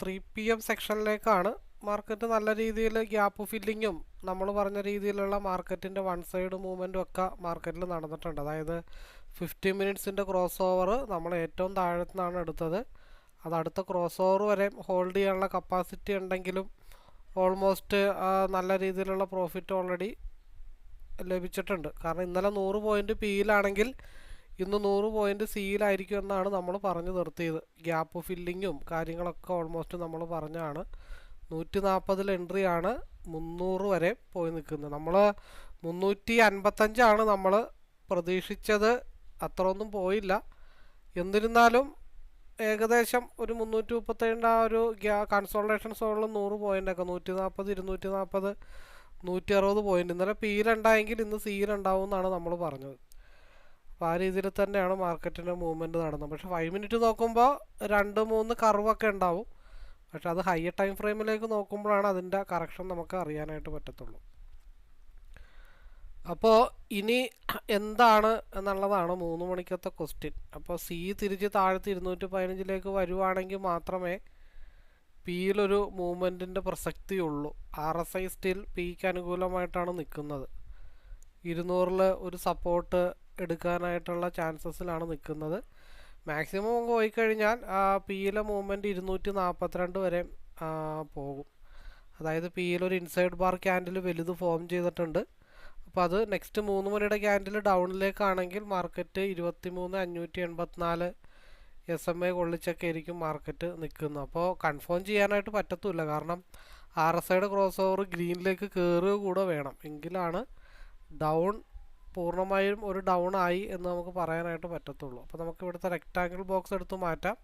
Three P M സെക്ഷനിലേക്കാണ് market നല്ല രീതിയിൽ ഗ്യാപ്പ് ഫില്ലിങ്ങും നമ്മൾ പറഞ്ഞ രീതിയിലുള്ള മാർക്കറ്റിന്റെ വൺ സൈഡ് മൂവ്മെന്റും ഒക്കെ മാർക്കറ്റിൽ നടന്നിട്ടുണ്ട്. അതായത് ഫിഫ്റ്റി മിനിറ്റ്സിന്റെ ക്രോസ് ഓവർ നമ്മൾ ഏറ്റവും താഴത്തു നിന്നാണ് എടുത്തത്. അത് അടുത്ത ക്രോസ് ഓവർ വരെ ഹോൾഡ് ചെയ്യാനുള്ള കപ്പാസിറ്റി ഉണ്ടെങ്കിലും ഓൾമോസ്റ്റ് നല്ല രീതിയിലുള്ള പ്രോഫിറ്റ് ഓൾറെഡി ലഭിച്ചിട്ടുണ്ട്. കാരണം ഇന്നലെ നൂറ് പോയിന്റ് പിയിലാണെങ്കിൽ ഇന്ന് നൂറ് പോയിന്റ് സിയിലായിരിക്കും എന്നാണ് നമ്മൾ പറഞ്ഞു നിർത്തിയത്. ഗ്യാപ്പ് ഫില്ലിങ്ങും കാര്യങ്ങളൊക്കെ ഓൾമോസ്റ്റ് നമ്മൾ പറഞ്ഞാണ്. നൂറ്റി നാൽപ്പതിൽ എൻട്രി ആണ് മുന്നൂറ് വരെ പോയി നിൽക്കുന്നത്. നമ്മൾ മുന്നൂറ്റി അൻപത്തഞ്ചാണ് നമ്മൾ പ്രതീക്ഷിച്ചത്. അത്ര ഒന്നും പോയില്ല. എന്നിരുന്നാലും ഏകദേശം ഒരു മുന്നൂറ്റി മുപ്പത്തേഴിന്റെ ആ ഒരു കൺസോൾട്ടേഷൻ സോണിൽ നൂറ് പോയിന്റൊക്കെ നൂറ്റി നാൽപ്പത് ഇരുന്നൂറ്റി നാൽപ്പത് നൂറ്റി അറുപത് പോയിന്റ് ഇന്നലെ പിയിലുണ്ടായെങ്കിൽ ഇന്ന് സിയിലുണ്ടാവും എന്നാണ് നമ്മൾ പറഞ്ഞത്. അപ്പോൾ ആ രീതിയിൽ തന്നെയാണ് മാർക്കറ്റിന്റെ മൂവ്മെന്റ് നടന്നത്. പക്ഷേ ഫൈവ് മിനിറ്റ് നോക്കുമ്പോൾ രണ്ട് മൂന്ന് കർവൊക്കെ ഉണ്ടാവും. പക്ഷെ അത് ഹയർ ടൈം ഫ്രെയിമിലേക്ക് നോക്കുമ്പോഴാണ് അതിന്റെ കറക്ഷൻ നമുക്ക് അറിയാനായിട്ട് പറ്റത്തുള്ളൂ. അപ്പോൾ ഇനി എന്താണ് എന്നുള്ളതാണ് മൂന്ന് മണിക്കത്തെ ക്വസ്റ്റ്യൻ അപ്പോൾ സി തിരിച്ച് താഴത്ത് ഇരുന്നൂറ്റി പതിനഞ്ചിലേക്ക് വരുവാണെങ്കിൽ മാത്രമേ പിയിലൊരു മൂവ്മെന്റിന്റെ പ്രസക്തിയുള്ളൂ. ആർ എസ് ഐ സ്റ്റിൽ പിക്ക് അനുകൂലമായിട്ടാണ് നിൽക്കുന്നത്. ഇരുന്നൂറിൽ ഒരു സപ്പോർട്ട് എടുക്കാനായിട്ടുള്ള ചാൻസസിലാണ് നിൽക്കുന്നത്. മാക്സിമം പോയി കഴിഞ്ഞാൽ പി എൽ മൂവ്മെന്റ് ഇരുന്നൂറ്റി നാൽപ്പത്തിരണ്ട് വരെ പോകും. അതായത് പി യിൽ ഒരു ഇൻസൈഡ് ബാർ ക്യാൻഡിൽ വലുത് ഫോം ചെയ്തിട്ടുണ്ട്. അപ്പോൾ അത് നെക്സ്റ്റ് മൂന്ന് മണിയുടെ ക്യാൻഡിൽ ഡൗണിലേക്കാണെങ്കിൽ മാർക്കറ്റ് ഇരുപത്തി മൂന്ന് അഞ്ഞൂറ്റി എൺപത്തിനാല് എസ് എം എ കൊള്ളിച്ചൊക്കെ ആയിരിക്കും മാർക്കറ്റ് നിൽക്കുന്നത്. അപ്പോൾ കൺഫേം ചെയ്യാനായിട്ട് പറ്റത്തില്ല കാരണം ആർ എസ് ഐയുടെ ക്രോസ് ഓവർ ഗ്രീനിലേക്ക് കയറുക കൂടെ വേണം. എങ്കിലാണ് ഡൗൺ പൂർണമായും ഒരു ഡൗൺ ആയി എന്ന് നമുക്ക് പറയാനായിട്ട് പറ്റത്തുള്ളൂ. അപ്പോൾ നമുക്ക് ഇവിടുത്തെ റെക്റ്റാങ്കിൾ ബോക്സ് എടുത്ത് മാറ്റാം.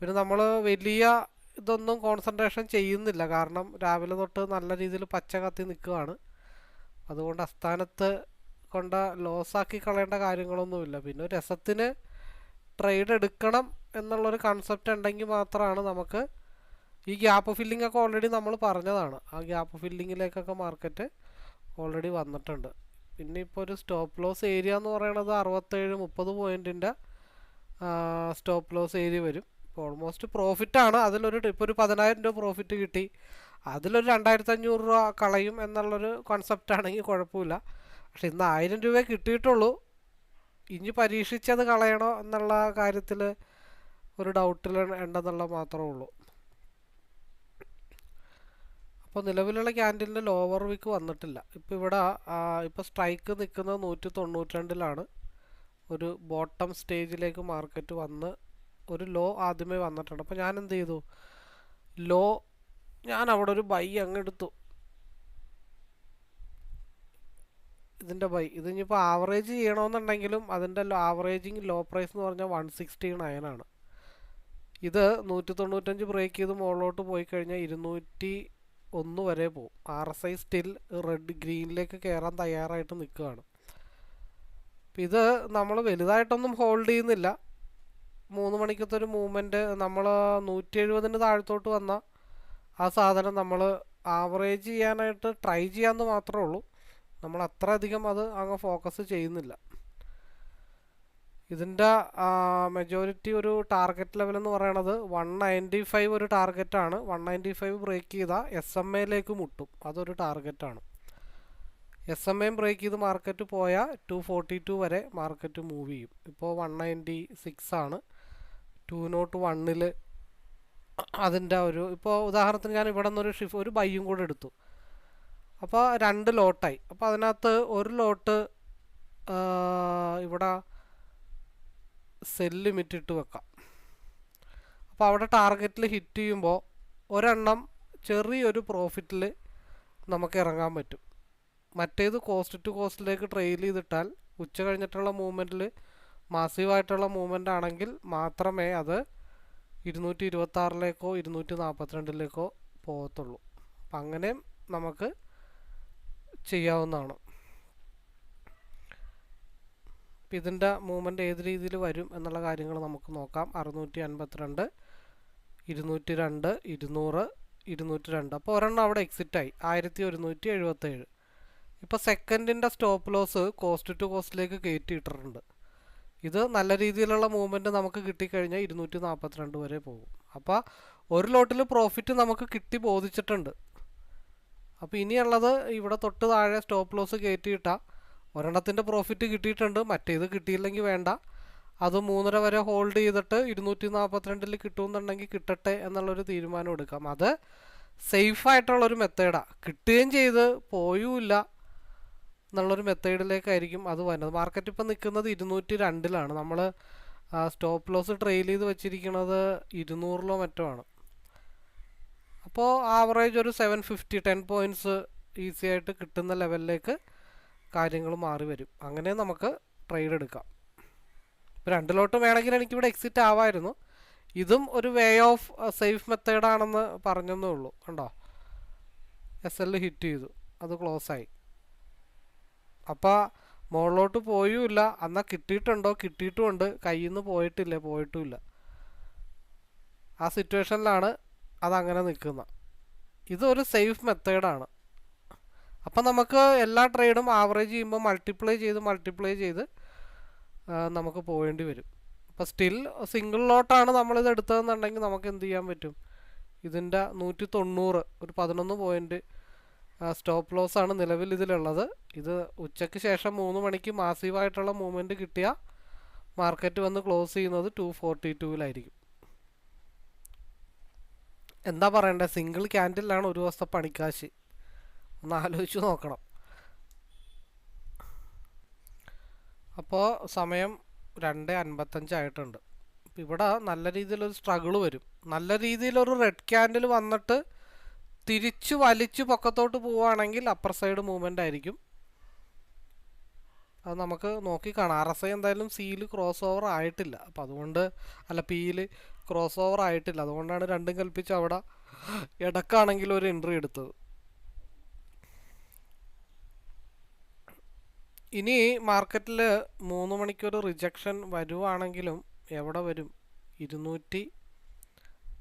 പിന്നെ നമ്മൾ വലിയ ഇതൊന്നും കോൺസെൻട്രേഷൻ ചെയ്യുന്നില്ല. കാരണം രാവിലെ തൊട്ട് നല്ല രീതിയിൽ പച്ച കത്തി നിൽക്കുകയാണ്. അതുകൊണ്ട് അസ്ഥാനത്ത് കൊണ്ട ലോസാക്കി കളയേണ്ട കാര്യങ്ങളൊന്നുമില്ല. പിന്നെ രസത്തിന് ട്രേഡ് എടുക്കണം എന്നുള്ളൊരു കൺസെപ്റ്റ് ഉണ്ടെങ്കിൽ മാത്രമാണ് നമുക്ക് ഈ ഗ്യാപ്പ് ഫില്ലിംഗ് ഒക്കെ ഓൾറെഡി നമ്മൾ പറഞ്ഞതാണ്. ആ ഗ്യാപ്പ് ഫില്ലിങ്ങിലേക്കൊക്കെ മാർക്കറ്റ് ഓൾറെഡി വന്നിട്ടുണ്ട്. പിന്നെ ഇപ്പോൾ ഒരു സ്റ്റോപ്പ് ലോസ് ഏരിയ എന്ന് പറയണത് അറുപത്തേഴ് മുപ്പത് പോയിന്റിന്റെ സ്റ്റോപ്പ് ലോസ് ഏരിയ വരും. ഇപ്പോൾ ഓൾമോസ്റ്റ് പ്രോഫിറ്റാണ് അതിലൊരു ഇപ്പോൾ ഒരു പതിനായിരം രൂപ പ്രോഫിറ്റ് കിട്ടി. അതിലൊരു രണ്ടായിരത്തി അഞ്ഞൂറ് രൂപ കളയും എന്നുള്ളൊരു കോൺസെപ്റ്റ് ആണെങ്കിൽ കുഴപ്പമില്ല. പക്ഷെ ഇന്ന് ആയിരം രൂപയെ കിട്ടിയിട്ടുള്ളൂ. ഇനി പരീക്ഷിച്ചത് കളയണോ എന്നുള്ള കാര്യത്തിൽ ഒരു ഡൗട്ടിൽ ഉണ്ടെന്നുള്ള മാത്രമേ ഉള്ളൂ. അപ്പോൾ നിലവിലുള്ള ക്യാൻഡിലിന്റെ ലോവർ വിക്ക് വന്നിട്ടില്ല. ഇപ്പോൾ ഇവിടെ ഇപ്പോൾ സ്ട്രൈക്ക് നിൽക്കുന്നത് നൂറ്റി തൊണ്ണൂറ്റിരണ്ടിലാണ് ഒരു ബോട്ടം സ്റ്റേജിലേക്ക് മാർക്കറ്റ് വന്ന് ഒരു ലോ ആദ്യമേ വന്നിട്ടുണ്ട്. അപ്പോൾ ഞാൻ എന്ത് ചെയ്തു? ലോ ഞാൻ അവിടെ ഒരു ബൈ അങ്ങ് എടുത്തു. ഇതിന്റെ ബൈ ഇത് ഇനിയിപ്പോൾ ആവറേജ് ചെയ്യണമെന്നുണ്ടെങ്കിലും അതിന്റെ ആവറേജിങ് ലോ പ്രൈസ് എന്ന് പറഞ്ഞാൽ വൺ സിക്സ്റ്റി നയനാണ് ഇത് നൂറ്റി തൊണ്ണൂറ്റഞ്ച് ബ്രേക്ക് ചെയ്ത് മുകളിലോട്ട് പോയി കഴിഞ്ഞാൽ ഇരുന്നൂറ്റി ഒന്ന് വരെ പോകും R S I still red ഗ്രീനിലേക്ക് കയറാൻ തയ്യാറായിട്ട് നിൽക്കുകയാണ്. ഇത് നമ്മൾ വലുതായിട്ടൊന്നും ഹോൾഡ് ചെയ്യുന്നില്ല. മൂന്ന് മണിക്കത്തെ ഒരു മൂവ്മെന്റ് നമ്മൾ നൂറ്റി എഴുപതിന് താഴത്തോട്ട് വന്ന ആ സാധനം നമ്മൾ ആവറേജ് ചെയ്യാനായിട്ട് ട്രൈ ചെയ്യാമെന്ന് മാത്രമേ ഉള്ളൂ. നമ്മൾ അത്ര അധികം അത് അങ്ങ് ഫോക്കസ് ചെയ്യുന്നില്ല. ഇതിന്റെ മെജോറിറ്റി ഒരു ടാർഗറ്റ് ലെവൽ എന്ന് പറയണത് വൺ നയന്റി ഫൈവ് ഒരു ടാർഗറ്റാണ് വൺ നയന്റി ഫൈവ് ബ്രേക്ക് ചെയ്താൽ എസ് എം എയിലേക്ക് മുട്ടും. അതൊരു ടാർഗറ്റാണ് എസ് എം എയും ബ്രേക്ക് ചെയ്ത് മാർക്കറ്റ് പോയാൽ ടു ഫോർട്ടി ടു വരെ മാർക്കറ്റ് മൂവ് ചെയ്യും. ഇപ്പോൾ വൺ നയന്റി സിക്സ് ആണ്. ടു നോട്ട് വണ്ണിൽ അതിന്റെ ഒരു ഇപ്പോൾ ഉദാഹരണത്തിന് ഞാൻ ഇവിടെ നിന്നൊരു ഷിഫ് ഒരു ബൈയും കൂടെ എടുത്തു. അപ്പോൾ രണ്ട് ലോട്ടായി അപ്പോൾ അതിനകത്ത് ഒരു ലോട്ട് ഇവിടെ സെൽ ലിമിറ്റ് ഇട്ട് വെക്കാം. അപ്പോൾ അവിടെ ടാർഗറ്റിൽ ഹിറ്റ് ചെയ്യുമ്പോൾ ഒരെണ്ണം ചെറിയൊരു പ്രോഫിറ്റിൽ നമുക്ക് ഇറങ്ങാൻ പറ്റും. മറ്റേത് കോസ്റ്റ് ടു കോസ്റ്റിലേക്ക് ട്രെയിൽ ചെയ്തിട്ടാൽ ഉച്ച കഴിഞ്ഞിട്ടുള്ള മൂവ്മെന്റിൽ മാസീവായിട്ടുള്ള മൂവ്മെന്റ് ആണെങ്കിൽ മാത്രമേ അത് ഇരുന്നൂറ്റി ഇരുപത്താറിലേക്കോ ഇരുന്നൂറ്റി നാൽപ്പത്തിരണ്ടിലേക്കോ പോകത്തുള്ളൂ. അപ്പം അങ്ങനെയും നമുക്ക് ചെയ്യാവുന്നതാണ്. അപ്പം ഇതിന്റെ മൂവ്മെന്റ് ഏത് രീതിയിൽ വരും എന്നുള്ള കാര്യങ്ങൾ നമുക്ക് നോക്കാം. അറുന്നൂറ്റി അൻപത്തിരണ്ട് ഇരുന്നൂറ്റി രണ്ട് ഇരുന്നൂറ് ഇരുന്നൂറ്റി രണ്ട് അപ്പോൾ ഒരെണ്ണം അവിടെ എക്സിറ്റായി ആയിരത്തി ഒരുന്നൂറ്റി എഴുപത്തേഴ് ഇപ്പോൾ സെക്കൻഡിന്റെ സ്റ്റോപ്പ് ലോസ് കോസ്റ്റ് ടു കോസ്റ്റിലേക്ക് കയറ്റി ഇട്ടിട്ടുണ്ട് ഇത് നല്ല രീതിയിലുള്ള മൂവ്മെന്റ് നമുക്ക് കിട്ടിക്കഴിഞ്ഞാൽ ഇരുന്നൂറ്റി നാൽപ്പത്തിരണ്ട് വരെ പോകും. അപ്പോൾ ഒരു ലോട്ടിൽ പ്രോഫിറ്റ് നമുക്ക് കിട്ടി ബോധിച്ചിട്ടുണ്ട്. അപ്പോൾ ഇനിയുള്ളത് ഇവിടെ തൊട്ട് താഴെ സ്റ്റോപ്പ് ലോസ് കയറ്റിയിട്ടാൽ ഒരെണ്ണത്തിന്റെ പ്രോഫിറ്റ് കിട്ടിയിട്ടുണ്ട്. മറ്റേത് കിട്ടിയില്ലെങ്കിൽ വേണ്ട. അത് മൂന്നര വരെ ഹോൾഡ് ചെയ്തിട്ട് ഇരുന്നൂറ്റി നാൽപ്പത്തിരണ്ടിൽ കിട്ടുമെന്നുണ്ടെങ്കിൽ കിട്ടട്ടെ എന്നുള്ളൊരു തീരുമാനം എടുക്കാം. അത് സേഫായിട്ടുള്ളൊരു മെത്തേഡാണ് കിട്ടുകയും ചെയ്ത് പോയുമില്ല എന്നുള്ളൊരു മെത്തേഡിലേക്കായിരിക്കും അത് വരുന്നത്. മാർക്കറ്റ് ഇപ്പോൾ നിൽക്കുന്നത് ഇരുന്നൂറ്റി രണ്ടിലാണ് നമ്മൾ സ്റ്റോപ്പ് ലോസ് ട്രെയിൽ ചെയ്ത് വെച്ചിരിക്കുന്നത് ഇരുന്നൂറിലോ മറ്റോ ആണ്. അപ്പോൾ ആവറേജ് ഒരു seven fifty ten points easy ആയിട്ട് കിട്ടുന്ന ലെവലിലേക്ക് കാര്യങ്ങൾ മാറി വരും. അങ്ങനെ നമുക്ക് ട്രേഡ് എടുക്കാം. ഇപ്പോൾ രണ്ട് ലോട്ട് വേണമെങ്കിൽ എനിക്കിവിടെ എക്സിറ്റ് ആവായിരുന്നു. ഇതും ഒരു വേ ഓഫ് സേഫ് മെത്തേഡാണെന്ന് പറഞ്ഞെന്നേ ഉള്ളൂ. കണ്ടോ? എസ് എൽ ഹിറ്റ് ചെയ്തു. അത് ക്ലോസ് ആയി. അപ്പോൾ മുകളിലോട്ട് പോയുമില്ല എന്നാൽ കിട്ടിയിട്ടുണ്ടോ? കിട്ടിയിട്ടുമുണ്ട്. കയ്യിൽ നിന്ന് പോയിട്ടില്ല പോയിട്ടുമില്ല. ആ സിറ്റുവേഷനിലാണ് അതങ്ങനെ നിൽക്കുന്നത്. ഇതൊരു സേഫ് മെത്തേഡാണ് അപ്പം നമുക്ക് എല്ലാ ട്രേഡും ആവറേജ് ചെയ്യുമ്പോൾ മൾട്ടിപ്ലൈ ചെയ്ത് മൾട്ടിപ്ലൈ ചെയ്ത് നമുക്ക് പോകേണ്ടി വരും. അപ്പോൾ സ്റ്റിൽ സിംഗിൾ ലോട്ടാണ് നമ്മളിത് എടുത്തതെന്നുണ്ടെങ്കിൽ നമുക്ക് എന്ത് ചെയ്യാൻ പറ്റും? ഇതിന്റെ നൂറ്റി തൊണ്ണൂറ് ഒരു പതിനൊന്ന് പോയിന്റ് സ്റ്റോപ്പ് ലോസ് ആണ് നിലവിൽ ഇതിലുള്ളത്. ഇത് ഉച്ചയ്ക്ക് ശേഷം മൂന്ന് മണിക്ക് മാസീവായിട്ടുള്ള മൂവ്മെന്റ് കിട്ടിയ മാർക്കറ്റ് വന്ന് ക്ലോസ് ചെയ്യുന്നത് ടു ഫോർട്ടി ടൂവിലായിരിക്കും എന്താ പറയണ്ടേ? സിംഗിൾ ക്യാൻഡിലാണ് ഒരു ദിവസത്തെ പണിക്കാശ്. ഒന്ന് ആലോചിച്ച് നോക്കണം. അപ്പോൾ സമയം രണ്ട് അൻപത്തഞ്ചായിട്ടുണ്ട് അപ്പോൾ ഇവിടെ നല്ല രീതിയിലൊരു സ്ട്രഗിൾ വരും. നല്ല രീതിയിലൊരു റെഡ് ക്യാൻഡിൽ വന്നിട്ട് തിരിച്ചു വലിച്ചു പൊക്കത്തോട്ട് പോവുകയാണെങ്കിൽ അപ്പർ സൈഡ് മൂവ്മെന്റ് ആയിരിക്കും. അത് നമുക്ക് നോക്കി കാണാം. ആർ എസ് ഐ എന്തായാലും സിയിൽ ക്രോസ് ഓവർ ആയിട്ടില്ല. അപ്പോൾ അതുകൊണ്ട് അല്ല പിയിൽ ക്രോസ് ഓവർ ആയിട്ടില്ല. അതുകൊണ്ടാണ് രണ്ടും കൽപ്പിച്ച് അവിടെ ഇടക്കാണെങ്കിൽ ഒരു എൻട്രി എടുത്തത്. ഇനി മാർക്കറ്റിൽ മൂന്ന് മണിക്കൊരു റിജക്ഷൻ വരുവാണെങ്കിലും എവിടെ വരും? ഇരുന്നൂറ്റി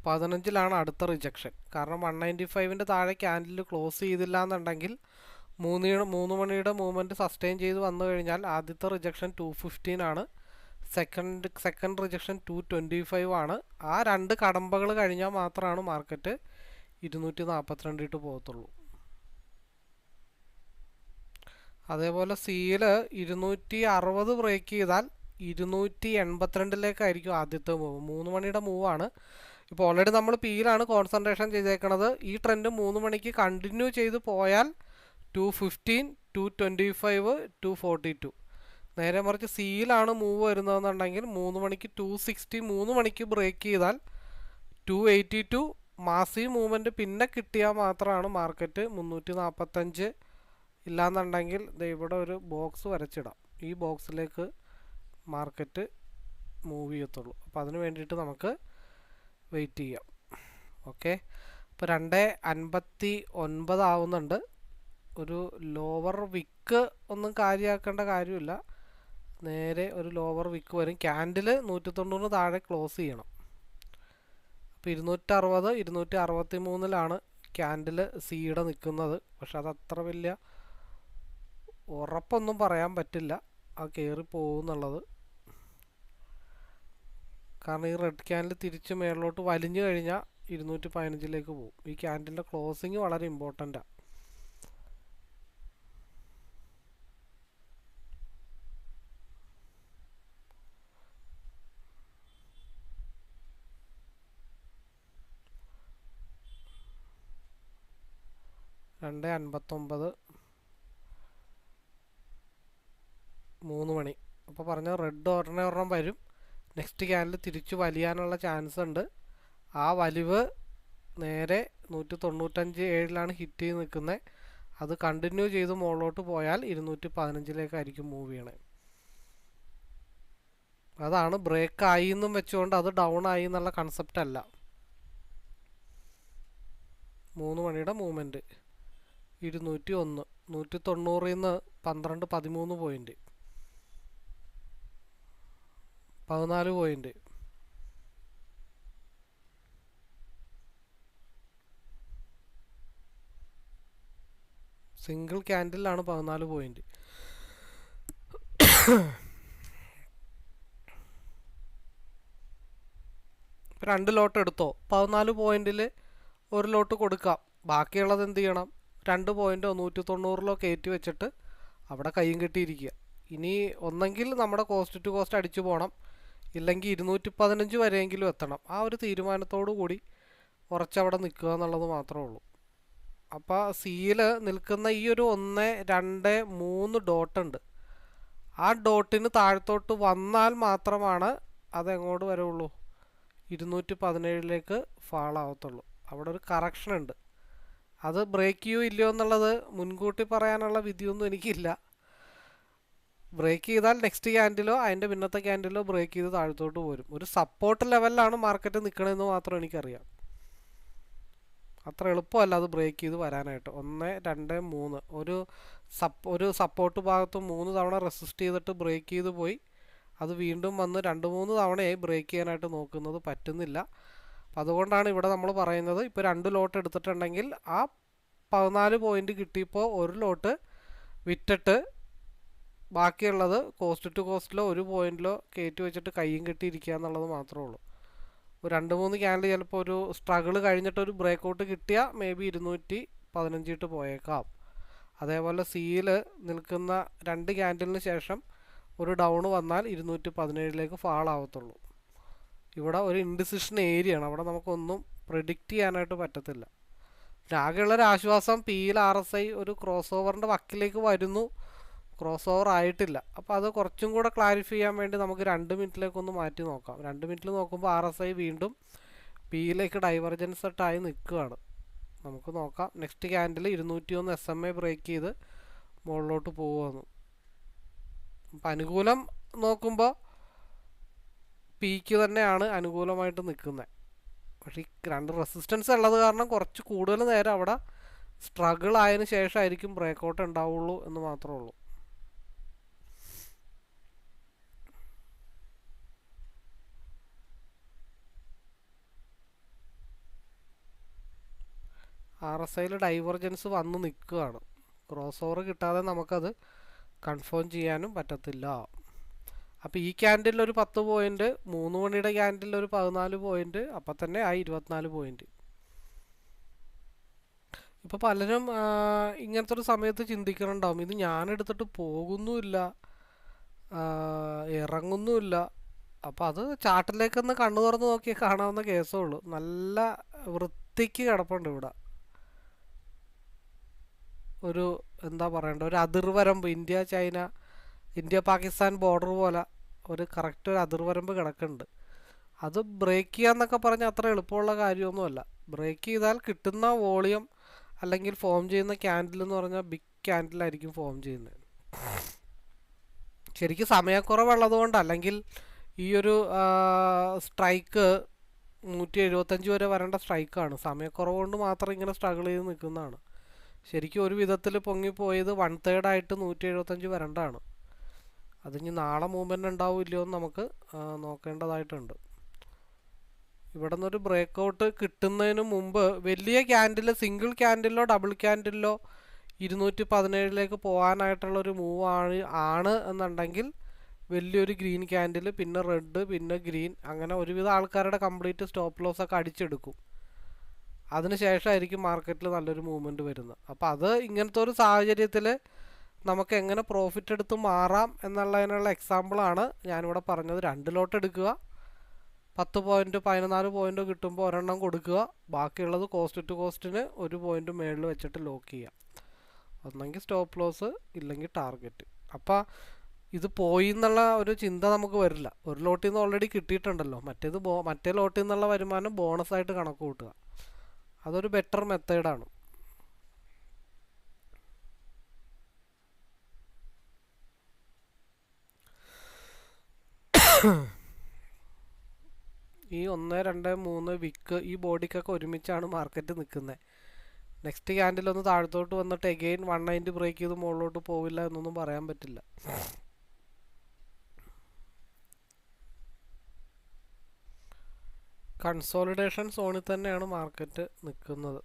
പതിനഞ്ചിലാണ് അടുത്ത റിജക്ഷൻ കാരണം വൺ നയന്റി ഫൈവിന്റെ താഴെ ക്യാൻഡിൽ ക്ലോസ് ചെയ്തില്ല എന്നുണ്ടെങ്കിൽ മൂന്ന് മൂന്ന് മണിയുടെ മൂവ്മെന്റ് സസ്റ്റെയിൻ ചെയ്ത് വന്നു കഴിഞ്ഞാൽ ആദ്യത്തെ റിജക്ഷൻ ടു ഫിഫ്റ്റീൻ ആണ്. Second second rejection two twenty five ആണ്. ആ രണ്ട് കടമ്പകൾ കഴിഞ്ഞാൽ മാത്രമാണ് മാർക്കറ്റ് ഇരുന്നൂറ്റി നാൽപ്പത്തിരണ്ടിട്ട് പോകത്തുള്ളൂ. അതേപോലെ സിയിൽ ഇരുന്നൂറ്റി അറുപത് ബ്രേക്ക് ചെയ്താൽ ഇരുന്നൂറ്റി എൺപത്തിരണ്ടിലേക്കായിരിക്കും ആദ്യത്തെ മൂവ് മൂന്ന് മണിയുടെ മൂവാണ് ഇപ്പോൾ ഓൾറെഡി നമ്മൾ പിയിലാണ് കോൺസെൻട്രേഷൻ ചെയ്തേക്കുന്നത് ഈ ട്രെൻഡ് മൂന്ന് മണിക്ക് കണ്ടിന്യൂ ചെയ്ത് പോയാൽ two fifteen two twenty five two forty two നേരെ മറിച്ച് സിയിലാണ് മൂവ് വരുന്നതെന്നുണ്ടെങ്കിൽ മൂന്ന് മണിക്ക് ടു സിക്സ്റ്റി മൂന്ന് മണിക്ക് ബ്രേക്ക് ചെയ്താൽ ടു എയ്റ്റി ടു മാസി മൂവ്മെന്റ് പിന്നെ കിട്ടിയാൽ മാത്രമാണ് മാർക്കറ്റ് മുന്നൂറ്റി നാൽപ്പത്തഞ്ച് ഇല്ലാന്നുണ്ടെങ്കിൽ ഇവിടെ ഒരു ബോക്സ് വരച്ചിടാം. ഈ ബോക്സിലേക്ക് മാർക്കറ്റ് മൂവ് ചെയ്യത്തുള്ളൂ. അപ്പോൾ അതിന് വേണ്ടിയിട്ട് നമുക്ക് വെയിറ്റ് ചെയ്യാം. ഓക്കെ അപ്പോൾ രണ്ട് അൻപത്തി ഒൻപതാവുന്നുണ്ട് ഒരു ലോവർ വിക്ക് ഒന്നും കാര്യമാക്കേണ്ട കാര്യമില്ല. നേരെ ഒരു ലോവർ വിക്ക് വരും. ക്യാൻഡിൽ നൂറ്റി തൊണ്ണൂറിന് താഴെ ക്ലോസ് ചെയ്യണം. അപ്പോൾ ഇരുന്നൂറ്റി അറുപത് ഇരുന്നൂറ്റി അറുപത്തി മൂന്നിലാണ് ക്യാൻഡിൽ സീയുടെ നിൽക്കുന്നത് പക്ഷെ അത് അത്ര വലിയ ഉറപ്പൊന്നും പറയാൻ പറ്റില്ല. ആ കയറി പോകുന്നുള്ളത് കാരണം ഈ റെഡ് ക്യാൻഡിൽ തിരിച്ച് മേളിലോട്ട് വലിഞ്ഞു കഴിഞ്ഞാൽ ഇരുന്നൂറ്റി പതിനഞ്ചിലേക്ക് പോകും ഈ ക്യാൻഡിലിന്റെ ക്ലോസിങ് വളരെ ഇമ്പോർട്ടന്റാണ് രണ്ട് അൻപത്തൊമ്പത് മൂന്ന് മണി. അപ്പോൾ പറഞ്ഞ റെഡ് ഒരെണ്ണം ഒരെണ്ണം വരും. നെക്സ്റ്റ് ക്യാനിൽ തിരിച്ചു വലിയാനുള്ള ചാൻസ് ഉണ്ട്. ആ വലിവ് നേരെ നൂറ്റി തൊണ്ണൂറ്റഞ്ച് ഏഴിലാണ് ഹിറ്റ് ചെയ്ത് നിൽക്കുന്നത് അത് കണ്ടിന്യൂ ചെയ്ത് മുകളിലോട്ട് പോയാൽ ഇരുന്നൂറ്റി പതിനഞ്ചിലേക്കായിരിക്കും മൂവ് ചെയ്യണേ. അതാണ് ബ്രേക്ക് ആയി എന്നും വെച്ചുകൊണ്ട് അത് ഡൗൺ ആയി എന്നുള്ള കൺസെപ്റ്റ് അല്ല. മൂന്ന് മണിയുടെ മൂവ്മെന്റ് ഇരുന്നൂറ്റി ഒന്ന് നൂറ്റി തൊണ്ണൂറിൽ നിന്ന് പന്ത്രണ്ട് പതിമൂന്ന് പോയിന്റ് പതിനാല് പോയിന്റ് സിംഗിൾ ക്യാൻഡിലാണ് പതിനാല് പോയിന്റ് രണ്ട് ലോട്ട് എടുത്തോ? പതിനാല് പോയിന്റിൽ ഒരു ലോട്ട് കൊടുക്കാം. ബാക്കിയുള്ളത് എന്ത് ചെയ്യണം? രണ്ട് പോയിന്റോ നൂറ്റി തൊണ്ണൂറിലോ കയറ്റി വെച്ചിട്ട് അവിടെ കയ്യും കെട്ടിയിരിക്കുക. ഇനി ഒന്നെങ്കിൽ നമ്മുടെ കോസ്റ്റ് ടു കോസ്റ്റ് അടിച്ചു പോകണം ഇല്ലെങ്കിൽ ഇരുന്നൂറ്റി പതിനഞ്ച് വരെയെങ്കിലും എത്തണം. ആ ഒരു തീരുമാനത്തോടു കൂടി ഉറച്ചവിടെ നിൽക്കുക എന്നുള്ളത് മാത്രമേ ഉള്ളൂ. അപ്പോൾ സിയിൽ നിൽക്കുന്ന ഈ ഒരു ഒന്ന് രണ്ട് മൂന്ന് ഡോട്ട് ഉണ്ട്. ആ ഡോട്ടിന് താഴത്തോട്ട് വന്നാൽ മാത്രമാണ് അതെങ്ങോട്ട് വരവുള്ളൂ? ഇരുന്നൂറ്റി പതിനേഴിലേക്ക് ഫാൾ ആവത്തുള്ളൂ. അവിടെ ഒരു കറക്ഷൻ ഉണ്ട്. അത് ബ്രേക്ക് ചെയ്യോ ഇല്ലയോ എന്നുള്ളത് മുൻകൂട്ടി പറയാനുള്ള വിധിയൊന്നും എനിക്കില്ല. ബ്രേക്ക് ചെയ്താൽ നെക്സ്റ്റ് ക്യാൻഡിലോ അതിന്റെ പിന്നത്തെ ക്യാൻഡിലോ ബ്രേക്ക് ചെയ്ത് താഴത്തോട്ട് പോരും. ഒരു സപ്പോർട്ട് ലെവലിലാണ് മാർക്കറ്റ് നിൽക്കണമെന്ന് മാത്രം എനിക്കറിയാം. അത്ര എളുപ്പമല്ല അത് ബ്രേക്ക് ചെയ്ത് വരാനായിട്ട്. ഒന്ന് രണ്ട് മൂന്ന്. ഒരു സപ്പ് ഒരു സപ്പോർട്ട് ഭാഗത്ത് മൂന്ന് തവണ റെസിസ്റ്റ് ചെയ്തിട്ട് ബ്രേക്ക് ചെയ്ത് പോയി. അത് വീണ്ടും വന്ന് രണ്ട് മൂന്ന് തവണയായി ബ്രേക്ക് ചെയ്യാനായിട്ട് നോക്കുന്നത് പറ്റുന്നില്ല. അപ്പം അതുകൊണ്ടാണ് ഇവിടെ നമ്മൾ പറയുന്നത് ഇപ്പോൾ രണ്ട് ലോട്ട് എടുത്തിട്ടുണ്ടെങ്കിൽ ആ പതിനാല് പോയിന്റ് കിട്ടിയപ്പോൾ ഒരു ലോട്ട് വിറ്റിട്ട് ബാക്കിയുള്ളത് കോസ്റ്റ് ടു കോസ്റ്റിലോ ഒരു പോയിന്റിലോ കയറ്റി വെച്ചിട്ട് കയ്യും കെട്ടിയിരിക്കുക എന്നുള്ളത് മാത്രമേ ഉള്ളൂ. രണ്ട് മൂന്ന് ക്യാൻഡിൽ ചിലപ്പോൾ ഒരു സ്ട്രഗിൾ കഴിഞ്ഞിട്ട് ഒരു ബ്രേക്ക് ഔട്ട് കിട്ടിയാൽ മേ ബി ഇരുന്നൂറ്റി പതിനഞ്ചിട്ട് പോയേക്കാം. അതേപോലെ സിയിൽ നിൽക്കുന്ന രണ്ട് ക്യാൻഡിലിന് ശേഷം ഒരു ഡൗൺ വന്നാൽ ഇരുന്നൂറ്റി പതിനേഴിലേക്ക് ഫാൾ ആവത്തുള്ളൂ. ഇവിടെ ഒരു ഇൻഡിസിഷൻ ഏരിയയാണ് അവിടെ നമുക്കൊന്നും പ്രിഡിക്റ്റ് ചെയ്യാനായിട്ട് പറ്റത്തില്ല. പിന്നെ ആകെയുള്ളൊരു ആശ്വാസം പിയിൽ ആർ എസ് ഐ ഒരു ക്രോസ് ഓവറിന്റെ വക്കിലേക്ക് വരുന്നു. ക്രോസ് ഓവർ ആയിട്ടില്ല. അപ്പോൾ അത് കുറച്ചും കൂടെ ക്ലാരിഫൈ ചെയ്യാൻ വേണ്ടി നമുക്ക് രണ്ട് മിനിറ്റിലേക്കൊന്ന് മാറ്റി നോക്കാം. രണ്ട് മിനിറ്റിൽ നോക്കുമ്പോൾ ആർ എസ് ഐ വീണ്ടും പിയിലേക്ക് ഡൈവർജൻസ് ആയി നിൽക്കുകയാണ്. നമുക്ക് നോക്കാം. നെക്സ്റ്റ് ക്യാൻഡിൽ ഇരുന്നൂറ്റി ഒന്ന് എസ് എം എ ബ്രേക്ക് ചെയ്ത് മുകളിലോട്ട് പോകുമെന്ന് അപ്പം അനുകൂലം നോക്കുമ്പോൾ പിക്ക് തന്നെയാണ് അനുകൂലമായിട്ട് നിൽക്കുന്നത് പക്ഷേ ഈ രണ്ട് റെസിസ്റ്റൻസ് ഉള്ളത് കാരണം കുറച്ച് കൂടുതൽ നേരം അവിടെ സ്ട്രഗിൾ ആയതിനു ശേഷമായിരിക്കും ബ്രേക്കൗട്ട് ഉണ്ടാവുള്ളൂ എന്ന് മാത്രമേ ഉള്ളൂ. ആർ എസ് ഐയിൽ ഡൈവർജൻസ് വന്ന് നിൽക്കുകയാണ്. ക്രോസ് ഓവർ കിട്ടാതെ നമുക്കത് കൺഫേം ചെയ്യാനും പറ്റത്തില്ല. അപ്പോൾ ഈ ക്യാൻഡിൽ ഒരു പത്ത് പോയിന്റ് മൂന്ന് മണിയുടെ ക്യാൻഡിൽ ഒരു പതിനാല് പോയിന്റ് അപ്പം തന്നെ ആ ഇരുപത്തിനാല് പോയിന്റ് ഇപ്പോൾ പലരും ഇങ്ങനത്തെ ഒരു സമയത്ത് ചിന്തിക്കുന്നുണ്ടാവും ഇത് ഞാൻ എടുത്തിട്ട് പോകുന്നുമില്ല ഇറങ്ങുന്നുമില്ല. അപ്പോൾ അത് ചാട്ടിലേക്കൊന്ന് കണ്ണു തുറന്ന് നോക്കിയാൽ കാണാവുന്ന കേസേ ഉള്ളൂ. നല്ല വൃത്തിക്ക് കിടപ്പുണ്ട് ഇവിടെ. ഒരു എന്താ പറയണ്ട ഒരു അതിർവരമ്പ് India China India Pakistan border പോലെ ഒരു കറക്റ്റ് ഒരു അതിർവരമ്പ് കിടക്കുന്നുണ്ട്. അത് ബ്രേക്ക് ചെയ്യാന്നൊക്കെ പറഞ്ഞാൽ അത്ര എളുപ്പമുള്ള കാര്യമൊന്നുമല്ല. ബ്രേക്ക് ചെയ്താൽ കിട്ടുന്ന വോളിയം അല്ലെങ്കിൽ ഫോം ചെയ്യുന്ന ക്യാൻഡിൽ എന്ന് പറഞ്ഞാൽ ബിഗ് ക്യാൻഡിലായിരിക്കും ഫോം ചെയ്യുന്നത്. ശരിക്കും സമയക്കുറവുള്ളതുകൊണ്ട് അല്ലെങ്കിൽ ഈ ഒരു സ്ട്രൈക്ക് നൂറ്റി എഴുപത്തഞ്ച് വരെ വരേണ്ട സ്ട്രൈക്കാണ് സമയക്കുറവുകൊണ്ട് മാത്രം ഇങ്ങനെ സ്ട്രഗിൾ ചെയ്ത് നിൽക്കുന്നതാണ്. ശരിക്കും ഒരു വിധത്തിൽ പൊങ്ങിപ്പോയത് വൺ തേർഡ് ആയിട്ട് നൂറ്റി എഴുപത്തഞ്ച് വരേണ്ടതാണ് അതിനി നാളെ മൂവ്മെന്റ് ഉണ്ടാവില്ലയോ എന്ന് നമുക്ക് നോക്കേണ്ടതായിട്ടുണ്ട്. ഇവിടെ നിന്നൊരു ബ്രേക്ക് ഔട്ട് കിട്ടുന്നതിന് മുമ്പ് വലിയ ക്യാൻഡിൽ സിംഗിൾ ക്യാൻഡിലോ ഡബിൾ ക്യാൻഡിലോ ഇരുന്നൂറ്റി പതിനേഴിലേക്ക് പോകാനായിട്ടുള്ളൊരു മൂവ് ആണ് ആണ് എന്നുണ്ടെങ്കിൽ വലിയൊരു ഗ്രീൻ ക്യാൻഡിൽ പിന്നെ റെഡ് പിന്നെ ഗ്രീൻ അങ്ങനെ ഒരുവിധ ആൾക്കാരുടെ കംപ്ലീറ്റ് സ്റ്റോപ്പ് ലോസ് ഒക്കെ അടിച്ചെടുക്കും. അതിനുശേഷമായിരിക്കും മാർക്കറ്റിൽ നല്ലൊരു മൂവ്മെന്റ് വരുന്നത്. അപ്പോൾ അത് ഇങ്ങനത്തെ ഒരു സാഹചര്യത്തിൽ നമുക്ക് എങ്ങനെ പ്രോഫിറ്റ് എടുത്ത് മാറാം എന്നുള്ളതിനുള്ള എക്സാമ്പിളാണ് ഞാനിവിടെ പറഞ്ഞത്. രണ്ട് ലോട്ട് എടുക്കുക പത്ത് പോയിന്റ് പതിനാല് പോയിന്റ് കിട്ടുമ്പോൾ ഒരെണ്ണം കൊടുക്കുക. ബാക്കിയുള്ളത് കോസ്റ്റ് ടു കോസ്റ്റിന് ഒരു പോയിന്റ് മേളിൽ വെച്ചിട്ട് ലോക്ക് ചെയ്യുക ഒന്നെങ്കിൽ സ്റ്റോപ്പ് ലോസ് ഇല്ലെങ്കിൽ ടാർഗറ്റ് അപ്പോൾ ഇത് പോയി എന്നുള്ള ഒരു ചിന്ത നമുക്ക് വരില്ല. ഒരു ലോട്ടിൽ നിന്ന് ഓൾറെഡി കിട്ടിയിട്ടുണ്ടല്ലോ. മറ്റേത് ബോ മറ്റേ ലോട്ടിൽ നിന്നുള്ള വരുമാനം ബോണസ് ആയിട്ട് കണക്ക് കൂട്ടുക. അതൊരു ബെറ്റർ മെത്തേഡാണ് ഈ ഒന്ന് രണ്ട് മൂന്ന് വിക്ക് ഈ ബോഡിക്കൊക്കെ ഒരുമിച്ചാണ് മാർക്കറ്റ് നിൽക്കുന്നത് നെക്സ്റ്റ് ക്യാൻഡിൽ ഒന്ന് താഴത്തോട്ട് വന്നിട്ട് എഗെയിൻ വൺ നയന്റി ബ്രേക്ക് ചെയ്ത് മുകളിലോട്ട് പോവില്ല എന്നൊന്നും പറയാൻ പറ്റില്ല. കൺസോളിഡേഷൻ സോണിൽ തന്നെയാണ് മാർക്കറ്റ് നിൽക്കുന്നത്.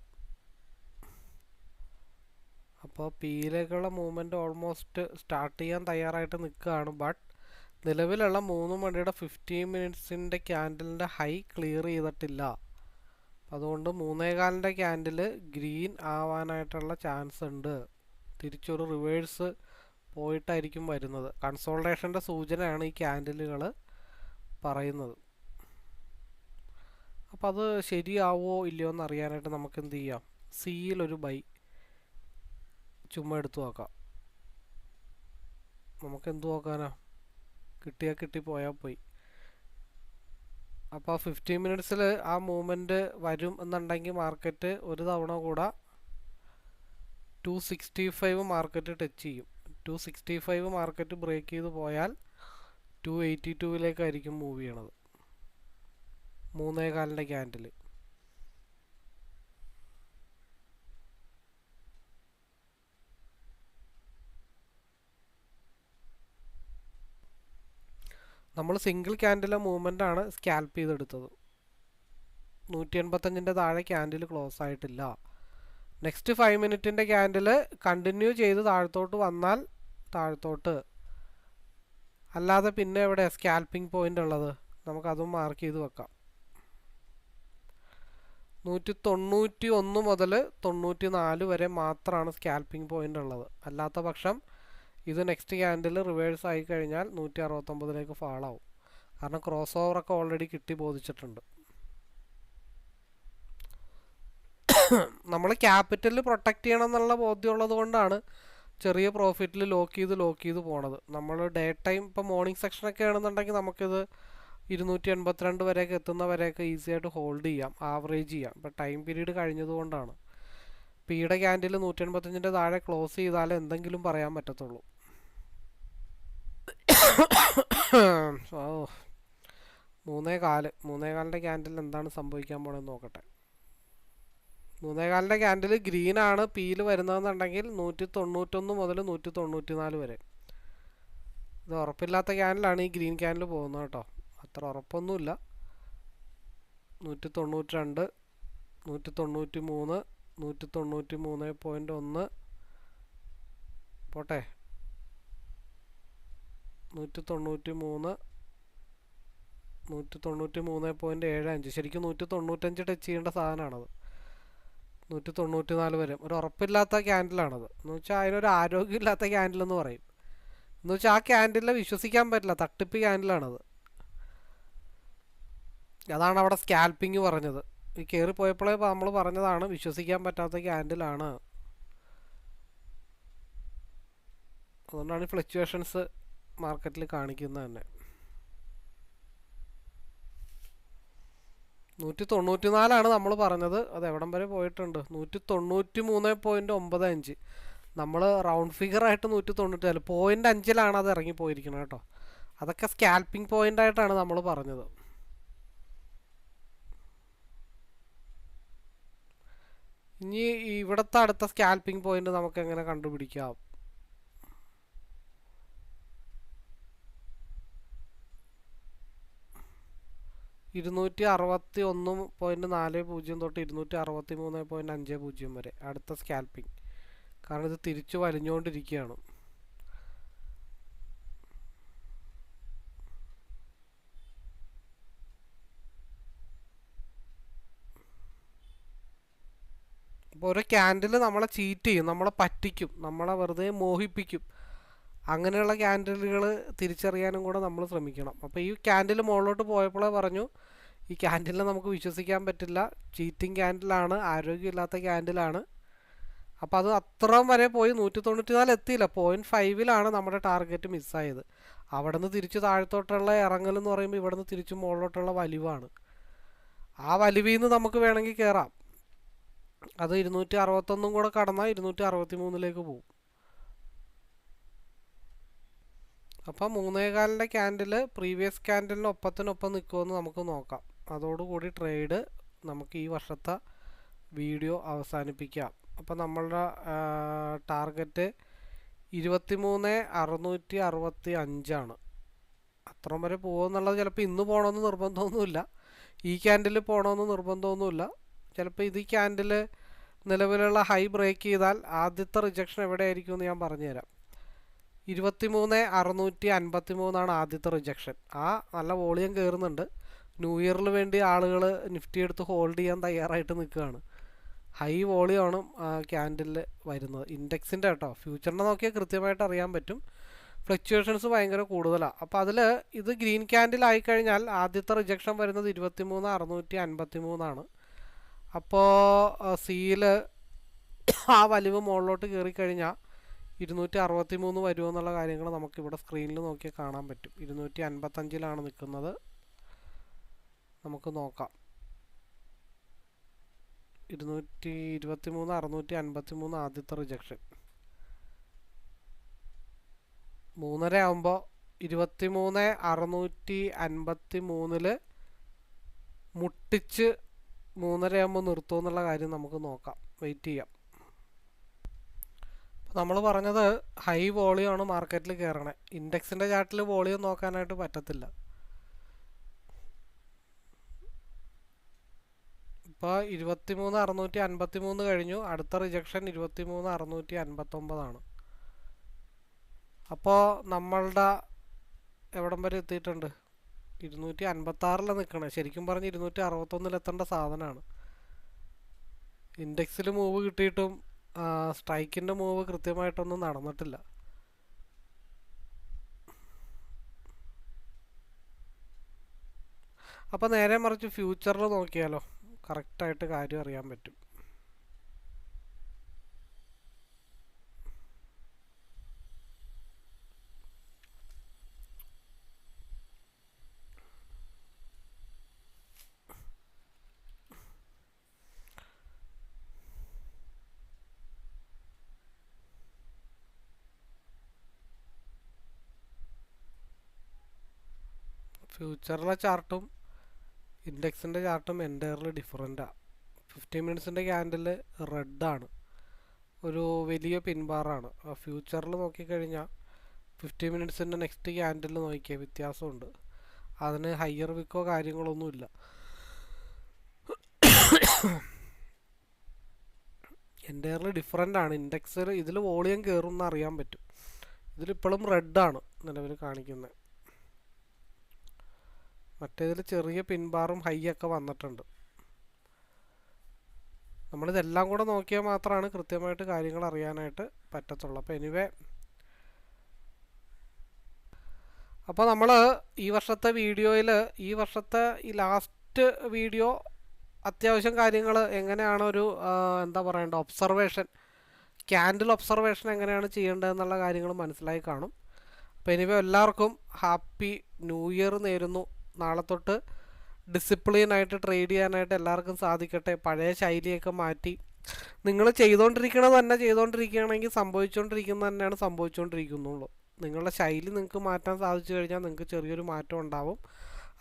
അപ്പോൾ പിയിലേക്കുള്ള മൂവ്മെന്റ് ഓൾമോസ്റ്റ് സ്റ്റാർട്ട് ചെയ്യാൻ തയ്യാറായിട്ട് നിൽക്കുകയാണ്. ബട്ട് നിലവിലുള്ള മൂന്ന് മണിയുടെ ഫിഫ്റ്റീൻ മിനിറ്റ്സിന്റെ ക്യാൻഡലിന്റെ ഹൈ ക്ലിയർ ചെയ്തിട്ടില്ല. അതുകൊണ്ട് മൂന്നേകാലിന്റെ ക്യാൻഡിൽ ഗ്രീൻ ആവാനായിട്ടുള്ള ചാൻസ് ഉണ്ട്. തിരിച്ചൊരു റിവേഴ്സ് പോയിട്ടായിരിക്കും വരുന്നത്. കൺസോൾട്ടേഷന്റെ സൂചനയാണ് ഈ ക്യാൻഡിലുകൾ പറയുന്നത്. അപ്പോൾ അത് ശരിയാവോ ഇല്ലയോ എന്ന് അറിയാനായിട്ട് നമുക്ക് എന്ത് ചെയ്യാം? സിയിലൊരു ബൈ ചുമ്മാ എടുത്തു നോക്കാം. നമുക്ക് എന്തു നോക്കാനാ? കിട്ടിയാൽ കിട്ടി പോയാൽ പോയി. അപ്പോൾ ഫിഫ്റ്റീൻ മിനിറ്റ്സിൽ ആ മൂവ്മെന്റ് വരും എന്നുണ്ടെങ്കിൽ മാർക്കറ്റ് ഒരു തവണ കൂടെ two sixty five market touch ചെയ്യും. Two sixty five market break ചെയ്ത് പോയാൽ ടു എയ്റ്റി ടുവിലേക്കായിരിക്കും മൂവ് ചെയ്യണത്. മൂന്നേകാലിന്റെ ക്യാൻഡിൽ നമ്മൾ സിംഗിൾ ക്യാൻഡിലെ മൂവ്മെന്റ് ആണ് സ്കാൽപ്പ് ചെയ്തെടുത്തത്. നൂറ്റി എൺപത്തഞ്ചിന്റെ താഴെ ക്യാൻഡിൽ ക്ലോസ് ആയിട്ടില്ല. നെക്സ്റ്റ് ഫൈവ് മിനിറ്റിന്റെ ക്യാൻഡിൽ കണ്ടിന്യൂ ചെയ്ത് താഴത്തോട്ട് വന്നാൽ താഴത്തോട്ട്. അല്ലാതെ പിന്നെ എവിടെ സ്കാൽപ്പിംഗ് പോയിന്റ് ഉള്ളത്? നമുക്കതും മാർക്ക് ചെയ്ത് വെക്കാം. നൂറ്റി തൊണ്ണൂറ്റി ഒന്ന് മുതൽ തൊണ്ണൂറ്റി നാല് വരെ മാത്രമാണ് സ്കാൽപ്പിംഗ് പോയിന്റ് ഉള്ളത്. അല്ലാത്ത പക്ഷം ഇത് നെക്സ്റ്റ് ക്യാൻഡിൽ റിവേഴ്സ് ആയി കഴിഞ്ഞാൽ നൂറ്റി അറുപത്തൊമ്പതിലേക്ക് ഫാളാവും കാരണം ക്രോസ് ഓവറൊക്കെ ഓൾറെഡി കിട്ടി ബോധിച്ചിട്ടുണ്ട്. നമ്മൾ ക്യാപിറ്റൽ പ്രൊട്ടക്റ്റ് ചെയ്യണം എന്നുള്ള ബോധ്യമുള്ളത് കൊണ്ടാണ് ചെറിയ പ്രോഫിറ്റിൽ ലോക്ക് ചെയ്ത് ലോക്ക് ചെയ്ത് പോണത്. നമ്മൾ ഡേ ടൈം ഇപ്പോൾ മോർണിംഗ് സെക്ഷനൊക്കെ ആണെന്നുണ്ടെങ്കിൽ നമുക്കിത് ഇരുന്നൂറ്റി എൺപത്തിരണ്ട് വരെയൊക്കെ എത്തുന്നവരെയൊക്കെ ഈസി ആയിട്ട് ഹോൾഡ് ചെയ്യാം ആവറേജ് ചെയ്യാം. ഇപ്പോൾ ടൈം പീരീഡ് കഴിഞ്ഞതുകൊണ്ടാണ് പിയുടെ ക്യാൻഡിൽ നൂറ്റി എൺപത്തഞ്ചിന്റെ താഴെ ക്ലോസ് ചെയ്താലേ എന്തെങ്കിലും പറയാൻ പറ്റത്തുള്ളൂ. ഓ മൂന്നേ കാൽ. മൂന്നേ കാലിന്റെ ക്യാൻഡിൽ എന്താണ് സംഭവിക്കാൻ പോണെന്ന് നോക്കട്ടെ. മൂന്നേ കാലിന്റെ ക്യാൻഡിൽ ഗ്രീൻ ആണ് പിയിൽ വരുന്നതെന്നുണ്ടെങ്കിൽ നൂറ്റി തൊണ്ണൂറ്റൊന്ന് മുതൽ നൂറ്റി തൊണ്ണൂറ്റി നാല് വരെ. ഇത് ഉറപ്പില്ലാത്ത ക്യാൻഡിലാണ് ഈ ഗ്രീൻ ക്യാൻഡിൽ പോകുന്നത് കേട്ടോ. അത്ര ഉറപ്പൊന്നുമില്ല. നൂറ്റി തൊണ്ണൂറ്റി രണ്ട് നൂറ്റി തൊണ്ണൂറ്റി മൂന്ന് നൂറ്റി തൊണ്ണൂറ്റി മൂന്ന് പോയിന്റ് ഒന്ന്. പോട്ടെ. നൂറ്റി തൊണ്ണൂറ്റി മൂന്ന് നൂറ്റി തൊണ്ണൂറ്റി മൂന്ന് പോയിന്റ് ഏഴ് അഞ്ച്. ശരിക്കും നൂറ്റി തൊണ്ണൂറ്റഞ്ച് ടച്ച് ചെയ്യേണ്ട സാധനമാണത്. നൂറ്റി തൊണ്ണൂറ്റി നാല് വരെ. ഒരു ഉറപ്പില്ലാത്ത ക്യാൻഡിലാണത് എന്ന് വെച്ചാൽ അതിനൊരു ആരോഗ്യമില്ലാത്ത ക്യാൻഡിലെന്ന് പറയും. എന്ന് വെച്ചാൽ ആ ക്യാൻഡിലെ വിശ്വസിക്കാൻ പറ്റില്ല. തട്ടിപ്പ് ക്യാൻഡിലാണത് അതാണ് അവിടെ സ്കാൽപ്പിങ് പറഞ്ഞത്. ഈ കയറിപ്പോയപ്പോഴേ നമ്മൾ പറഞ്ഞതാണ് വിശ്വസിക്കാൻ പറ്റാത്ത ക്യാൻഡിലാണ്. അതുകൊണ്ടാണ് ഫ്ലക്ച്വേഷൻസ് മാർക്കറ്റിൽ കാണിക്കുന്നത് തന്നെ. നൂറ്റി തൊണ്ണൂറ്റി നാലാണ് നമ്മൾ പറഞ്ഞത്. അത് എവിടം വരെ പോയിട്ടുണ്ട്? നൂറ്റി തൊണ്ണൂറ്റി മൂന്ന് പോയിന്റ് ഒമ്പത് അഞ്ച് നമ്മൾ റൗണ്ട് ഫിഗർ ആയിട്ട് നൂറ്റി തൊണ്ണൂറ്റി നാല് പോയിന്റ് അഞ്ചിലാണ് അത് ഇറങ്ങിപ്പോയിരിക്കുന്നത് കേട്ടോ. അതൊക്കെ സ്കാൽപ്പിംഗ് പോയിന്റ് ആയിട്ടാണ് നമ്മൾ പറഞ്ഞത്. ഇനി ഇവിടുത്തെ അടുത്ത സ്കാൽപ്പിംഗ് പോയിന്റ് നമുക്ക് എങ്ങനെ കണ്ടുപിടിക്കാം? ഇരുന്നൂറ്റി അറുപത്തി ഒന്ന് പോയിന്റ് നാല് പൂജ്യം തൊട്ട് ഇരുന്നൂറ്റി അറുപത്തി മൂന്ന് പോയിന്റ് അഞ്ച് പൂജ്യം വരെ അടുത്ത സ്കാൽപ്പിംഗ് കാരണം ഇത് തിരിച്ചു വലിഞ്ഞുകൊണ്ടിരിക്കുകയാണ്. അപ്പോൾ ഒരു ക്യാൻഡിൽ നമ്മളെ ചീറ്റ് ചെയ്യും നമ്മളെ പറ്റിക്കും നമ്മളെ വെറുതെ മോഹിപ്പിക്കും. അങ്ങനെയുള്ള ക്യാൻഡിലുകൾ തിരിച്ചറിയാനും കൂടെ നമ്മൾ ശ്രമിക്കണം. അപ്പോൾ ഈ ക്യാൻഡിൽ മുകളിലോട്ട് പോയപ്പോഴേ പറഞ്ഞു ഈ ക്യാൻഡിലിനെ നമുക്ക് വിശ്വസിക്കാൻ പറ്റില്ല. ചീറ്റിംഗ് ക്യാൻഡിലാണ് ആരോഗ്യമില്ലാത്ത ക്യാൻഡിലാണ് അപ്പോൾ അത് അത്രയും വരെ പോയി നൂറ്റി തൊണ്ണൂറ്റി നാല് എത്തിയില്ല പോയിന്റ് ഫൈവിലാണ് നമ്മുടെ ടാർഗറ്റ് മിസ്സായത് അവിടെ നിന്ന് തിരിച്ച് താഴത്തോട്ടുള്ള ഇറങ്ങൽ എന്ന് പറയുമ്പോൾ ഇവിടെ നിന്ന് തിരിച്ച് മുകളിലോട്ടുള്ള വലിവാണ്. ആ വലിവിൽ നിന്ന് നമുക്ക് വേണമെങ്കിൽ കയറാം അത് ഇരുന്നൂറ്റി അറുപത്തൊന്നും കൂടെ കടന്നാൽ ഇരുന്നൂറ്റി അറുപത്തി മൂന്നിലേക്ക് പോകും അപ്പം മൂന്നേകാലിന്റെ ക്യാൻഡിൽ പ്രീവിയസ് ക്യാൻഡിലിന് ഒപ്പത്തിനൊപ്പം നിൽക്കുമെന്ന് നമുക്ക് നോക്കാം. അതോടുകൂടി ട്രേഡ് നമുക്ക് ഈ വർഷത്തെ വീഡിയോ അവസാനിപ്പിക്കാം. അപ്പം നമ്മളുടെ ടാർഗറ്റ് ഇരുപത്തി മൂന്ന് അറുന്നൂറ്റി അറുപത്തി അഞ്ചാണ് അത്രയും വരെ പോകുമെന്നുള്ളത് ചിലപ്പോൾ ഇന്ന് പോകണമെന്ന് നിർബന്ധമൊന്നുമില്ല. ഈ ക്യാൻഡിൽ പോകണമെന്ന് നിർബന്ധമൊന്നുമില്ല. ചിലപ്പോൾ ഇത് ക്യാൻഡിൽ നിലവിലുള്ള ഹൈ ബ്രേക്ക് ചെയ്താൽ ആദ്യത്തെ റിജക്ഷൻ എവിടെയായിരിക്കും എന്ന് ഞാൻ പറഞ്ഞുതരാം. ഇരുപത്തി മൂന്ന് അറുന്നൂറ്റി അൻപത്തി മൂന്നാണ് ആദ്യത്തെ റിജക്ഷൻ. ആ നല്ല വോളിയം കയറുന്നുണ്ട്. ന്യൂ ഇയറിന് വേണ്ടി ആളുകൾ നിഫ്റ്റി എടുത്ത് ഹോൾഡ് ചെയ്യാൻ തയ്യാറായിട്ട് നിൽക്കുകയാണ്. ഹൈ വോളിയമാണ് ക്യാൻഡിൽ വരുന്നത്. ഇൻഡെക്സിന്റെ കേട്ടോ. ഫ്യൂച്ചറിനെ നോക്കിയാൽ കൃത്യമായിട്ട് അറിയാൻ പറ്റും. ഫ്ലക്ച്വേഷൻസ് ഭയങ്കര കൂടുതലാണ് അപ്പോൾ അതിൽ ഇത് ഗ്രീൻ ക്യാൻഡിൽ ആയിക്കഴിഞ്ഞാൽ ആദ്യത്തെ റിജക്ഷൻ വരുന്നത് ഇരുപത്തി മൂന്ന് അറുന്നൂറ്റി അൻപത്തി മൂന്നാണ് അപ്പോൾ സീൽ ആ വലിവ് മുകളിലോട്ട് കയറിക്കഴിഞ്ഞാൽ ഇരുന്നൂറ്റി അറുപത്തി മൂന്ന് വരുമോ എന്നുള്ള കാര്യങ്ങൾ നമുക്കിവിടെ സ്ക്രീനിൽ നോക്കിയാൽ കാണാൻ പറ്റും. ഇരുന്നൂറ്റി അൻപത്തഞ്ചിലാണ് നിൽക്കുന്നത് നമുക്ക് നോക്കാം. ഇരുന്നൂറ്റി ഇരുപത്തി മൂന്ന് അറുന്നൂറ്റി അൻപത്തി മൂന്ന് ആദ്യത്തെ റിജക്ഷൻ. മൂന്നര ആകുമ്പോൾ ഇരുപത്തി മൂന്ന് അറുന്നൂറ്റി അൻപത്തി മൂന്നിൽ മുട്ടിച്ച് മൂന്നര ആകുമ്പോൾ നിർത്തുമോ എന്നുള്ള കാര്യം നമുക്ക് നോക്കാം. വെയിറ്റ് ചെയ്യാം. നമ്മൾ പറഞ്ഞത് ഹൈ വോളിയം ആണ് മാർക്കറ്റിൽ കയറണേ ഇൻഡെക്സിന്റെ ചാർട്ടിൽ വോളിയം നോക്കാനായിട്ട് പറ്റത്തില്ല. ഇപ്പോൾ ഇരുപത്തി മൂന്ന് അറുന്നൂറ്റി അൻപത്തി മൂന്ന് കഴിഞ്ഞു. അടുത്ത റിജക്ഷൻ ഇരുപത്തി മൂന്ന് അറുന്നൂറ്റി അൻപത്തൊമ്പതാണ്. അപ്പോൾ നമ്മളുടെ എവിടം വരെ എത്തിയിട്ടുണ്ട്? ഇരുന്നൂറ്റി അൻപത്താറിലാണ് നിൽക്കണേ ശരിക്കും പറഞ്ഞ് ഇരുന്നൂറ്റി അറുപത്തൊന്നിലെത്തേണ്ട സാധനമാണ് ഇൻഡെക്സിൽ മൂവ് കിട്ടിയിട്ടും സ്ട്രൈക്കിന്റെ മൂവ് കൃത്യമായിട്ടൊന്നും നടന്നിട്ടില്ല. അപ്പോൾ നേരെ മറിച്ച് ഫ്യൂച്ചറിൽ നോക്കിയാലോ? കറക്റ്റായിട്ട് കാര്യം അറിയാൻ പറ്റും. ഫ്യൂച്ചറിലെ ചാർട്ടും ഇൻഡെക്സിന്റെ ചാർട്ടും എന്റയർലി ഡിഫറെന്റാണ് ഫിഫ്റ്റി മിനിറ്റ്സിന്റെ ക്യാൻഡിൽ റെഡാണ് ഒരു വലിയ പിൻബാറാണ് ഫ്യൂച്ചറിൽ നോക്കിക്കഴിഞ്ഞാൽ ഫിഫ്റ്റി മിനിറ്റ്സിന്റെ നെക്സ്റ്റ് ക്യാൻഡിൽ നോക്കിയാൽ വ്യത്യാസമുണ്ട്. അതിന് ഹയർ വിക്കോ കാര്യങ്ങളൊന്നുമില്ല എന്റയർലി ഡിഫറെന്റ് ആണ് ഇൻഡെക്സിൽ ഇതിൽ വോളിയം കയറും എന്ന് അറിയാൻ പറ്റും. ഇതിലിപ്പോഴും റെഡാണ് നിലവിൽ കാണിക്കുന്നത് മറ്റേതിൽ ചെറിയ പിൻബാറും ഹൈ ഒക്കെ വന്നിട്ടുണ്ട്. നമ്മളിതെല്ലാം കൂടെ നോക്കിയാൽ മാത്രമാണ് കൃത്യമായിട്ട് കാര്യങ്ങൾ അറിയാനായിട്ട് പറ്റത്തുള്ളൂ. അപ്പോൾ എനിവേ അപ്പോൾ നമ്മൾ ഈ വർഷത്തെ വീഡിയോയിൽ ഈ വർഷത്തെ ഈ ലാസ്റ്റ് വീഡിയോ അത്യാവശ്യം കാര്യങ്ങൾ എങ്ങനെയാണ് ഒരു എന്താ പറയണ്ട ഒബ്സർവേഷൻ ക്യാൻഡിൽ ഒബ്സർവേഷൻ എങ്ങനെയാണ് ചെയ്യേണ്ടതെന്നുള്ള കാര്യങ്ങൾ മനസ്സിലായി കാണും. അപ്പോൾ എനിവേ എല്ലാവർക്കും ഹാപ്പി ന്യൂ ഇയർ നേരുന്നു. നാളെ തൊട്ട് ഡിസിപ്ലിനായിട്ട് ട്രേഡ് ചെയ്യാനായിട്ട് എല്ലാവർക്കും സാധിക്കട്ടെ. പഴയ ശൈലിയൊക്കെ മാറ്റി. നിങ്ങൾ ചെയ്തുകൊണ്ടിരിക്കണത് തന്നെ ചെയ്തുകൊണ്ടിരിക്കുകയാണെങ്കിൽ സംഭവിച്ചുകൊണ്ടിരിക്കുന്നത് തന്നെയാണ് സംഭവിച്ചുകൊണ്ടിരിക്കുന്നുള്ളൂ നിങ്ങളുടെ ശൈലി നിങ്ങൾക്ക് മാറ്റാൻ സാധിച്ചു കഴിഞ്ഞാൽ നിങ്ങൾക്ക് ചെറിയൊരു മാറ്റം ഉണ്ടാവും.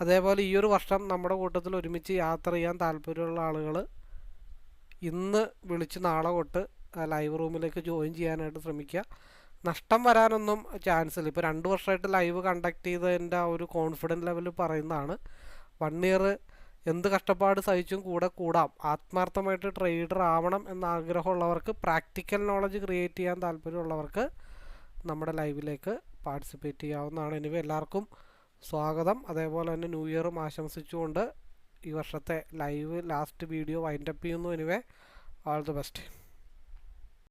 അതേപോലെ ഈ ഒരു വർഷം നമ്മുടെ കൂട്ടത്തിൽ ഒരുമിച്ച് യാത്ര ചെയ്യാൻ താല്പര്യമുള്ള ആളുകൾ ഇന്ന് വിളിച്ച് നാളെ തൊട്ട് ലൈവ് റൂമിലേക്ക് ജോയിൻ ചെയ്യാനായിട്ട് ശ്രമിക്കുക. നഷ്ടം വരാനൊന്നും ചാൻസ് ഇല്ല ഇപ്പോൾ രണ്ട് വർഷമായിട്ട് ലൈവ് കണ്ടക്ട് ചെയ്തതിന്റെ ആ ഒരു കോൺഫിഡന്റ് ലെവൽ പറയുന്നതാണ്. വൺ ഇയർ എന്ത് കഷ്ടപ്പാട് സഹിച്ചും കൂടെ കൂടാം. ആത്മാർത്ഥമായിട്ട് ട്രേഡർ ആവണം എന്ന ആഗ്രഹമുള്ളവർക്ക് പ്രാക്ടിക്കൽ നോളജ് ക്രിയേറ്റ് ചെയ്യാൻ താല്പര്യമുള്ളവർക്ക് നമ്മുടെ ലൈവിലേക്ക് പാർട്ടിസിപ്പേറ്റ് ചെയ്യാവുന്നതാണ്. എനിവേ എല്ലാവർക്കും സ്വാഗതം. അതേപോലെ തന്നെ ന്യൂ ഇയറും ആശംസിച്ചുകൊണ്ട് ഈ വർഷത്തെ ലൈവ് ലാസ്റ്റ് വീഡിയോ വൈൻഡപ്പ് ചെയ്യുന്നു. Anyway all the best